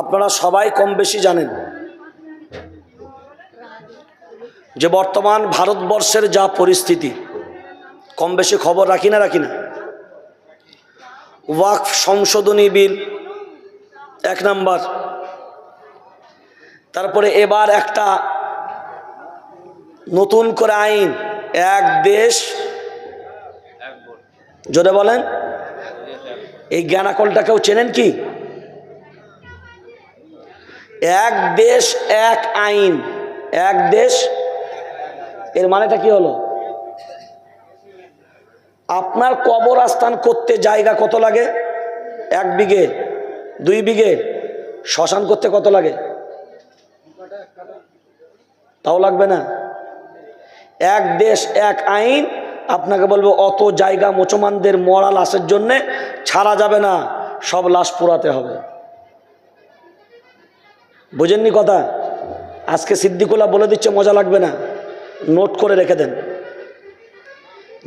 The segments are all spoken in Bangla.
আপনারা সবাই কম বেশি জানেন যে বর্তমান ভারতবর্ষের যা পরিস্থিতি, কম বেশি খবর রাখি না রাখি না। ওয়াকফ সংশোধনী বিল, এক নাম্বার। তারপরে এবার একটা নতুন করে আইন, এক দেশ, জোরে বলেন, এই জ্ঞানাকলটা কেউ চেনেন কি? এক দেশ, এক আইন। এক দেশ, এর মানেটা কি হলো? আপনার কবর আস্থান করতে জায়গা কত লাগে? এক বিঘে, দুই বিঘে, শ্মশান করতে কত লাগে? তাও লাগবে না। এক দেশ, এক আইন, আপনাকে বলব অত জায়গা মুসলমানদের মরা লাশের জন্যে ছাড়া যাবে না, সব লাশ পোড়াতে হবে। বুঝেননি কথা? আজকে সিদ্দিকুল্লাহ বলে দিচ্ছে মজা লাগবে না। নোট করে রেখে দেন।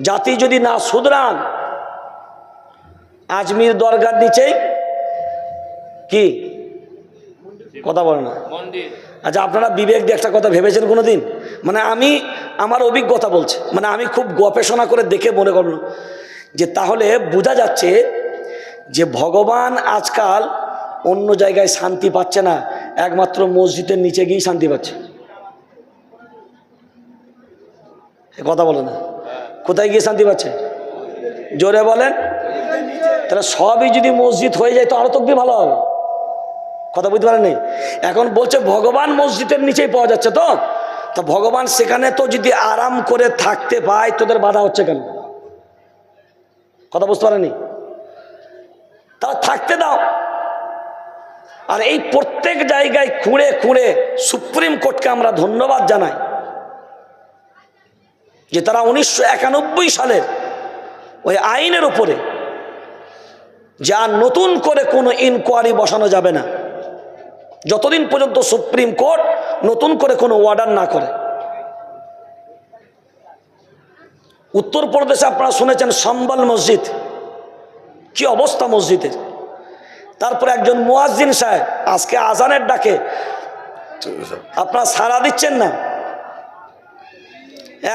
জাতি যদি না শুধরান আজমির দরগার নিচেই কি? কথা বলে না। আচ্ছা আপনারা বিবেক দিয়ে একটা কথা ভেবেছেন কোনো দিন মানে আমি আমার অভিজ্ঞতা বলছে মানে আমি খুব গবেষণা করে দেখে মনে করল যে তাহলে বোঝা যাচ্ছে যে ভগবান আজকাল অন্য জায়গায় শান্তি পাচ্ছে না। একমাত্র মসজিদের নিচে গিয়েই শান্তি পাচ্ছে। কথা বলে না। কোথায় গিয়ে শান্তি পাচ্ছে? জোরে বলেন। তাহলে সবই যদি মসজিদ হয়ে যায়, তো আরও তকবি ভালো হবে। কথা বুঝতে পারেননি? এখন বলছে ভগবান মসজিদের নিচেই পাওয়া যাচ্ছে তো? তো ভগবান সেখানে তো যদি আরাম করে থাকতে পায়, তোদের বাধা হচ্ছে কেন? কথা বুঝতে পারেনি তা থাকতে দাও। আর এই প্রত্যেক জায়গায় খুঁড়ে খুঁড়ে সুপ্রিম কোর্টকে আমরা ধন্যবাদ জানাই যে তারা উনিশশো একানব্বই সালের ওই আইনের উপরে যা নতুন করে কোনো ইনকোয়ারি বসানো যাবে না। যতদিন পর্যন্ত সুপ্রিম কোর্ট নতুন করে কোনো অর্ডার না করে। উত্তরপ্রদেশে আপনারা শুনেছেন, সম্বল মসজিদ। কি অবস্থা মসজিদের? তারপরে একজন মুয়াজ্জিন সাহেব আজকে আজানের ডাকে, আপনারা সাড়া দিচ্ছেন না?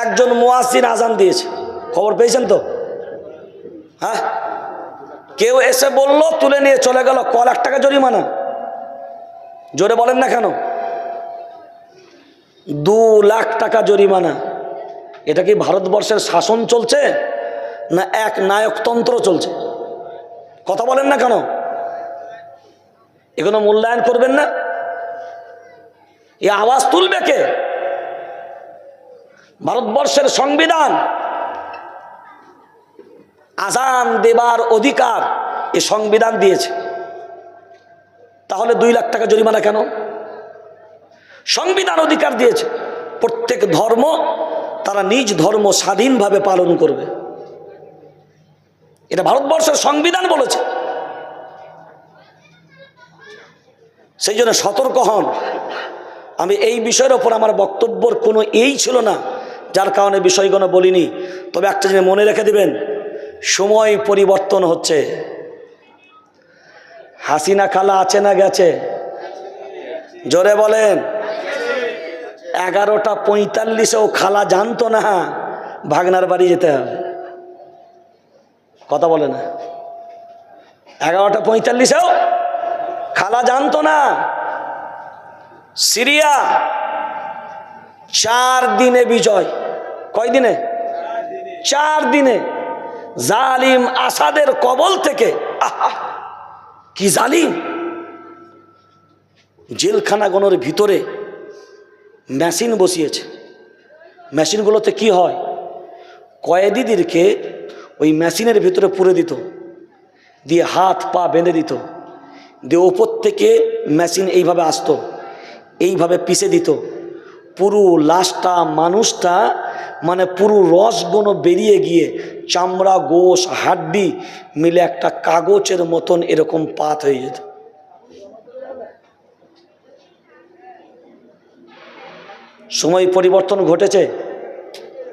একজন মুয়াজ্জিন আজান দিয়েছে। খবর পেয়েছেন তো? হ্যাঁ? কেউ এসে বলল, তুলে নিয়ে চলে গেল, ক লাখ টাকা জরিমানা। জোরে বলেন না কেন? দু লাখ টাকা জরিমানা। এটা কি ভারতবর্ষের শাসন চলছে না এক নায়কতন্ত্র চলছে? কথা বলেন না কেন? এগুলো মূল্যায়ন করবেন না। এই আওয়াজ তুলবে কে? ভারতবর্ষের সংবিধান। আজান দেবার অধিকার এ সংবিধান দিয়েছে। তাহলে দুই লাখ টাকা জরিমানা কেন? সংবিধান অধিকার দিয়েছে। প্রত্যেক ধর্ম তারা নিজ ধর্ম স্বাধীনভাবে পালন করবে। এটা ভারতবর্ষের সংবিধান বলেছে। সেই জন্য সতর্ক হন। আমি এই বিষয়ের ওপর আমার বক্তব্যর কোনো এই ছিল না, যার কারণে বিষয়গুলো বলিনি। তবে একটা জিনিস মনে রেখে দিবেন, সময় পরিবর্তন হচ্ছে। হাসিনা খালা আছে না গেছে? জোরে বলেন। এগারোটা পঁয়তাল্লিশেও খালা জানতো না, ভাগনার বাড়ি যেতে হবে। কথা বলে না। এগারোটা পঁয়তাল্লিশেও খালা জানতো না, সিরিয়া চার দিনে বিজয়। কয় দিনে? চার দিনে। জালিম আসাদের কবল থেকে কি জালিম? জেলখানাগণের ভিতরে মেশিন বসিয়েছে। মেশিনগুলোতে কি হয়? কয়েদিদেরকে ওই মেশিনের ভিতরে পুরে দিত, দিয়ে হাত পা বেঁধে দিত। দিয়ে ওপর থেকে মেশিন এইভাবে আসতো, এইভাবে পিষে দিত। পুরো লাশটা মানুষটা মানে পুরো রসগুলো বেরিয়ে গিয়ে চামড়া, গোশ, হাড্ডি মিলে একটা কাগজের মতন এরকম পাত হয়ে যেত। সময় পরিবর্তন ঘটেছে?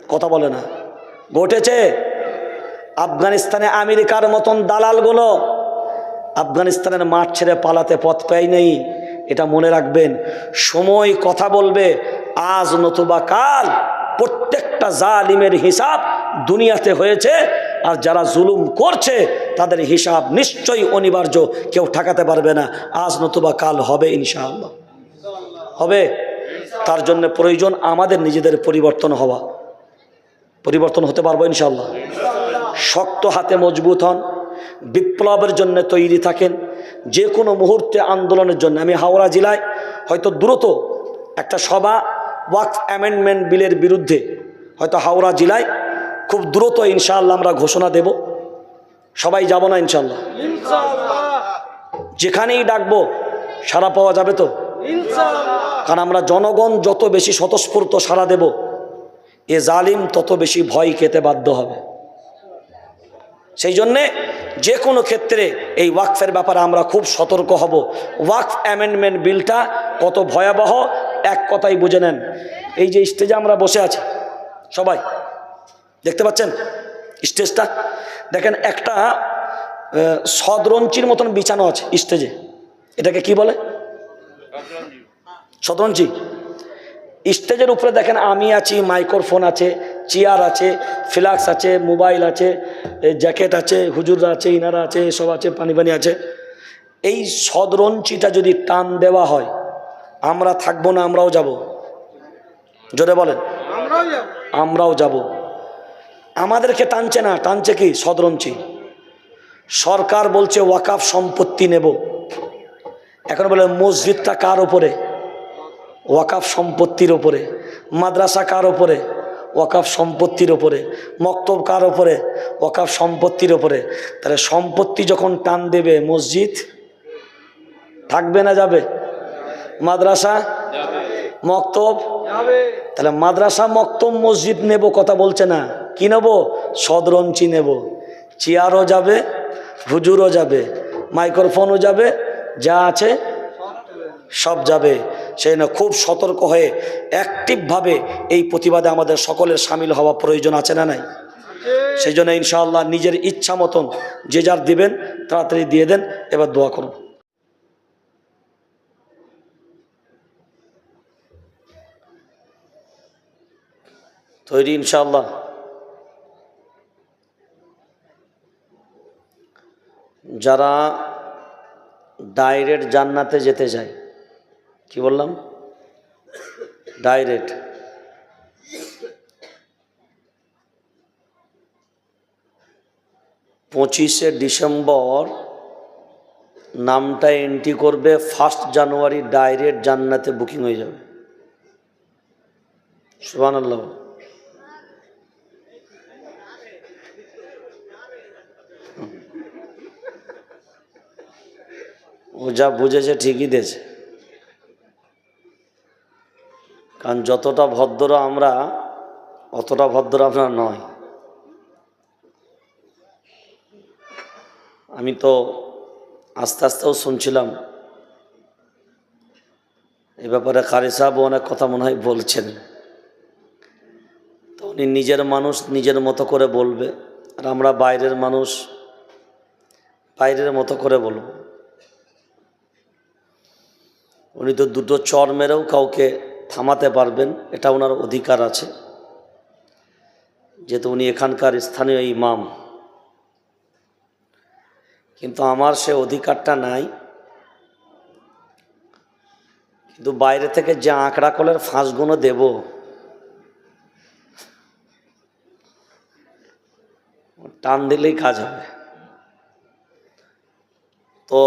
কথা বলে না। ঘটেছে? আফগানিস্তানে আমেরিকার মতন দালালগুলো আফগানিস্তানের মাঠ ছেড়ে পালাতে পথ পাই নেই। এটা মনে রাখবেন। সময় কথা বলবে, আজ নতুবা কাল প্রত্যেকটা জালিমের হিসাব দুনিয়াতে হয়েছে, আর যারা জুলুম করছে, তাদের হিসাব নিশ্চয়ই অনিবার্য, কেউ ঠেকাতে পারবে না। আজ নতুবা কাল হবে ইনশাআল্লাহ। হবে? তার জন্য প্রয়োজন আমাদের নিজেদের পরিবর্তন হওয়া। পরিবর্তন হতে পারব ইনশাল্লাহ শক্ত হাতে মজবুত হন। বিপ্লবের জন্য তৈরি থাকেন। যে কোনো মুহূর্তে আন্দোলনের জন্য। আমি হাওড়া জেলায় হয়তো দ্রুত একটা সভা ওয়াক্স অ্যামেন্ডমেন্ট বিলের বিরুদ্ধে হয়তো হাওড়া জেলায় খুব দ্রুত ইনশাআল্লাহ আমরা ঘোষণা দেব। সবাই যাব না ইনশাল্লাহ যেখানেই ডাকবো সারা পাওয়া যাবে তো? কারণ আমরা জনগণ যত বেশি স্বতঃস্ফূর্ত সাড়া দেব এ জালিম তত বেশি ভয় খেতে বাধ্য হবে। সেই জন্যে যে কোনো ক্ষেত্রে এই ওয়াকফের ব্যাপারে আমরা খুব সতর্ক হব। ওয়াকফ অ্যামেন্ডমেন্ট বিলটা কত ভয়াবহ, এক কথাই বুঝে নেন। এই যে স্টেজে আমরা বসে আছি, সবাই, দেখতে পাচ্ছেন স্টেজটা? দেখেন একটা সদরঞ্চির মতন বিছানো আছে স্টেজে। এটাকে কি বলে? শতরঞ্চি স্টেজের উপরে দেখেন আমি আছি, মাইক্রোফোন আছে চেয়ার আছে ফ্লাক্স আছে মোবাইল আছে জ্যাকেট আছে হুজুররা আছে ইনারা আছে সব আছে পানি পানি আছে। এই সদরঞ্চিটা যদি টান দেওয়া হয় আমরা থাকব না আমরাও যাব। জোরে বলেন। আমরাও যাব। আমাদেরকে টানছে না টানছে কি? সদরঞ্চি। সরকার বলছে ওয়াকাফ সম্পত্তি নেব। এখন বলে মসজিদটা কার ওপরে ওয়াকাফ সম্পত্তির ওপরে মাদ্রাসা কার ওপরে ওয়াকাফ সম্পত্তির ওপরে মক্তব কার ওপরে? ওয়াকাফ সম্পত্তির ওপরে। তাহলে সম্পত্তি যখন টান দেবে মসজিদ থাকবে না যাবে? মাদ্রাসা? মক্তব? তাহলে মাদ্রাসা মক্তব মসজিদ নেব কথা বলছে না। কি নেব? সদরঞ্চি নেব। চেয়ারও যাবে হুজুরও যাবে মাইক্রোফোনও যাবে যা আছে সব যাবে। সেই জন্য খুব সতর্ক হয়ে অ্যাক্টিভভাবে এই প্রতিবাদে আমাদের সকলের সামিল হওয়া প্রয়োজন আছে না নাই? সেই জন্য ইনশাআল্লাহ নিজের ইচ্ছা মতন যে যার দিবেন, তাড়াতাড়ি দিয়ে দেন, এবার দোয়া করুন তৈরি ইনশাআল্লাহ। যারা ডাইরেক্ট জান্নাতে যেতে চায় কি বললাম? ডাইরেক্ট পঁচিশে ডিসেম্বর নামটা এন্ট্রি করবে ফার্স্ট জানুয়ারি ডাইরেক্ট জান্নাতে বুকিং হয়ে যাবে। সুবান আল্লাহ ও যা বুঝেছে ঠিকই দিয়েছে। কারণ যতটা ভদ্র আমরা, অতটা ভদ্র আমরা নয়। আমি তো আস্তে আস্তেও শুনছিলাম। এ ব্যাপারে কারি সাহেব অনেক কথা মনে হয় বলছেন। তো উনি নিজের মানুষ নিজের মতো করে বলবে, আর আমরা বাইরের মানুষ বাইরের মতো করে বলব। উনি তো দুটো চর মেরেও কাউকে থামাতে পারবেন, এটা ওনার অধিকার আছে। যেহেতু উনি এখানকার স্থানীয় ইমাম। কিন্তু আমার সে অধিকারটা নাই। কিন্তু বাইরে থেকে যে আঁকড়া কলের ফাঁসগুলো দেব, টান দিলেই কাজ হবে। তো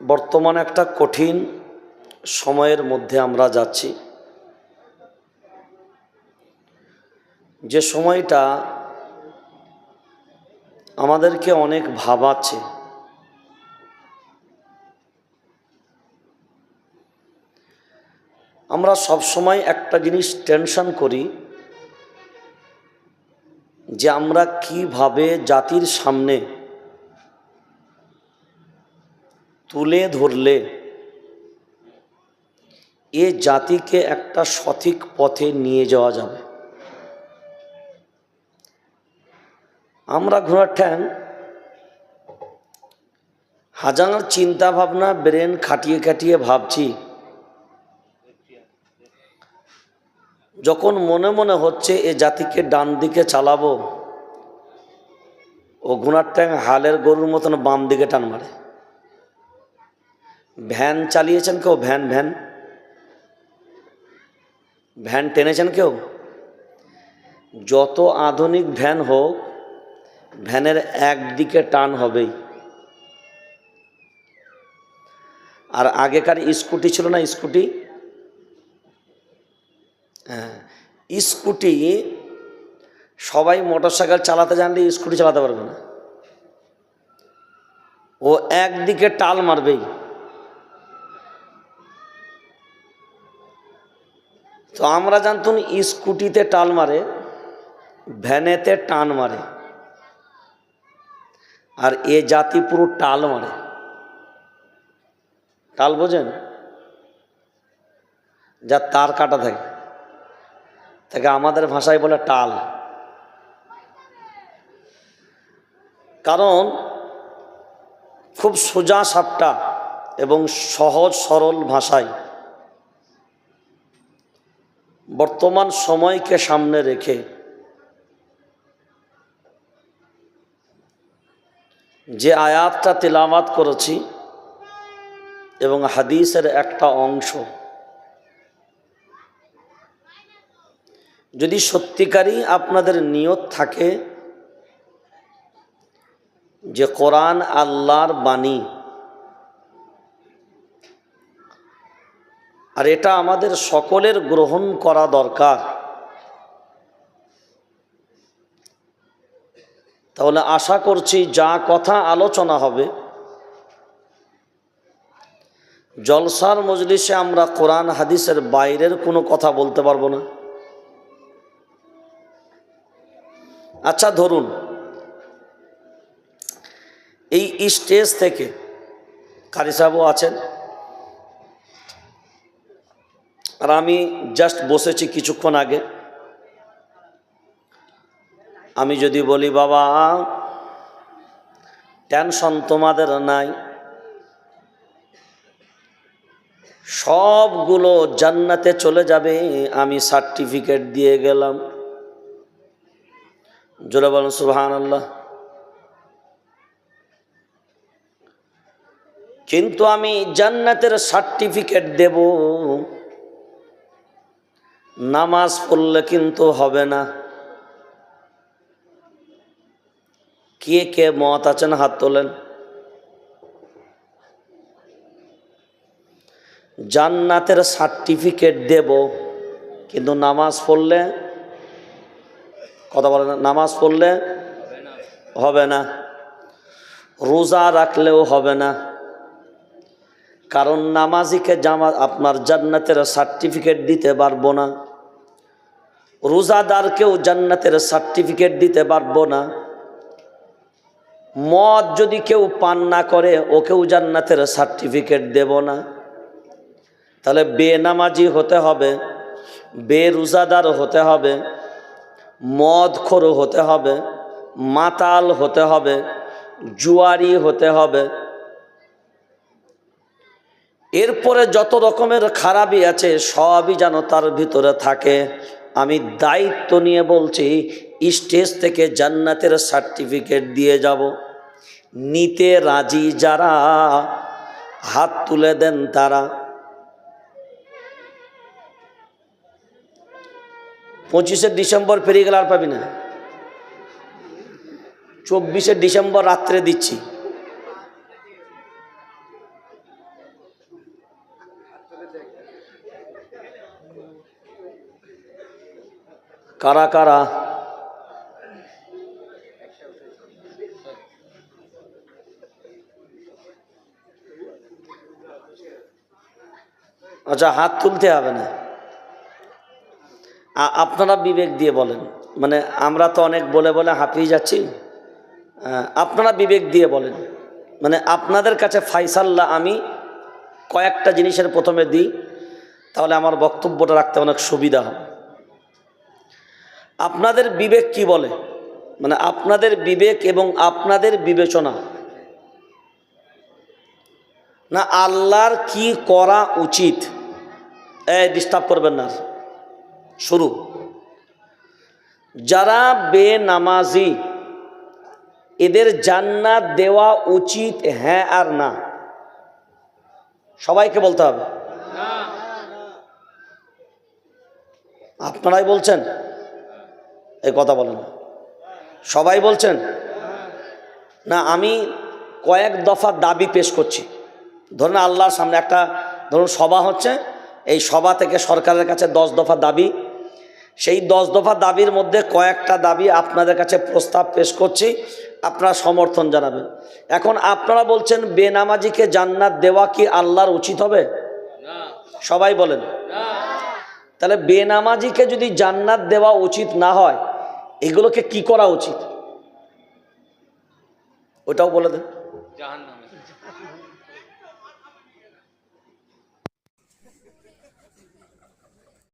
বর্তমানে একটা কঠিন সময়ের মধ্যে আমরা যাচ্ছি। যে সময়টা আমাদেরকে অনেক ভাবাচ্ছে। আমরা সব সময় একটা জিনিস টেনশন করি যে আমরা কীভাবে জাতির সামনে তুলে ধরলে এ জাতিকে একটা সঠিক পথে নিয়ে যাওয়া যাবে। আমরা ঘোড়ার ঠ্যাং হাজার চিন্তা ভাবনা ব্রেন খাটিয়ে খাটিয়ে ভাবছি। যখন মনে মনে হচ্ছে এ জাতিকে ডান দিকে চালাবো, ও গুনার ট্যাং হালের গরুর মতন বাম দিকে টান মারে। ভ্যান চালিয়েছেন কেউ? Van van. ভ্যান টেনেছেন কেউ? যত আধুনিক ভ্যান হোক, ভ্যানের একদিকে টান হবেই। আর আগেকার স্কুটি ছিল না স্কুটি? হ্যাঁ স্কুটি, সবাই মোটর সাইকেল চালাতে জানলে স্কুটি চালাতে পারবে না। ও একদিকে টাল মারবেই। তো আমরা জানতুন স্কুটিতে টাল মারে, ভ্যানেতে টান মারে, আর এ জাতি পুরো টাল মারে। টাল বোঝেন? যা তার কাটা থাকে। তাকে আমাদের ভাষায় বলে টাল। কারণ খুব সোজা সাপটা এবং সহজ সরল ভাষায় বর্তমান সময়কে সামনে রেখে যে আয়াতটা তেলামাত করেছি এবং হাদিসের একটা অংশ, যদি সত্যিকারই আপনাদের নিয়ত থাকে যে কোরআন আল্লাহর বাণী আর এটা আমাদের সকলের গ্রহণ করা দরকার। তাহলে আশা করছি যা কথা আলোচনা হবে, জলসার মজলিসে আমরা কোরআন হাদিসের বাইরের কোনো কথা বলতে পারব না। আচ্ছা ধরুন, এই স্টেজ থেকে, কারি সাহেবও আছেন আর আমি জাস্ট বসেছি কিছুক্ষণ আগে। আমি যদি বলি, বাবা টেনশন তোমাদের নাই। সবগুলো জান্নাতে চলে যাবে, আমি সার্টিফিকেট দিয়ে গেলাম। জোরে বলুন সুবহান আল্লাহ কিন্তু আমি জান্নাতের সার্টিফিকেট দেব। নামাজ পড়লে কিন্তু হবে না। কে কে মত আছেন হাত তোলেন। জান্নাতের সার্টিফিকেট দেব, কিন্তু নামাজ পড়লে, কথা বলে নামাজ পড়লে হবে না। রোজা রাখলেও হবে না। কারণ নামাজিকে জামা আপনার জান্নাতের সার্টিফিকেট দিতে পারব না। রোজাদারকেও জান্নাতের সার্টিফিকেট দিতে পারব না। মদ যদি কেউ পান না করে, ওকেও জান্নাতের সার্টিফিকেট দেব না। তাহলে বেনামাজি হতে হবে, বেরোজাদার হতে হবে মদ মদখোর হতে হবে, মাতাল হতে হবে, জুয়ারি হতে হবে। এরপরে যত রকমের খারাপই আছে, সবই যেন তার ভিতরে থাকে। আমি দায়িত্ব নিয়ে বলছি, স্টেজ থেকে জান্নাতের সার্টিফিকেট দিয়ে যাব। নিতে রাজি যারা, হাত তুলে দেন তারা। পঁচিশে ডিসেম্বর পেরিয়ে গেলে আর পাবি না। চব্বিশে ডিসেম্বর রাত্রে দিচ্ছি। কারা কারা? আচ্ছা হাত তুলতে হবে না। আপনারা বিবেক দিয়ে বলেন। মানে আমরা তো অনেক বলে বলে হাঁপিয়ে যাচ্ছি। আপনারা বিবেক দিয়ে বলেন। মানে আপনাদের কাছে ফাইসাল্লা আমি কয়েকটা জিনিসের প্রথমে দিই, তাহলে আমার বক্তব্যটা রাখতে অনেক সুবিধা হবে। আপনাদের বিবেক কি বলে? মানে আপনাদের বিবেক এবং আপনাদের বিবেচনা। না, আল্লাহর কি করা উচিত? এই, ডিস্টার্ব করবেন না। শুরু। যারা বেনামাজি, এদের জান্নাত দেওয়া উচিত হ্যাঁ আর না। সবাইকে বলতে হবে। আপনারাই বলছেন। এই কথা বলেন। সবাই বলছেন না আমি কয়েক দফা দাবি পেশ করছি। ধরুন আল্লাহর সামনে একটা ধরুন সভা হচ্ছে এই সভা থেকে সরকারের কাছে দশ দফা দাবি। সেই দশ দফা দাবির মধ্যে কয়েকটা দাবি আপনাদের কাছে প্রস্তাব পেশ করছি আপনারা সমর্থন জানাবেন। এখন আপনারা বলছেন বেনামাজিকে জান্নাত দেওয়া কি আল্লাহর উচিত হবে? সবাই বলেন। তাহলে বেনামাজিকে যদি জান্নাত দেওয়া উচিত না হয় এগুলোকে কি করা উচিত? ওটাও বলে দেন।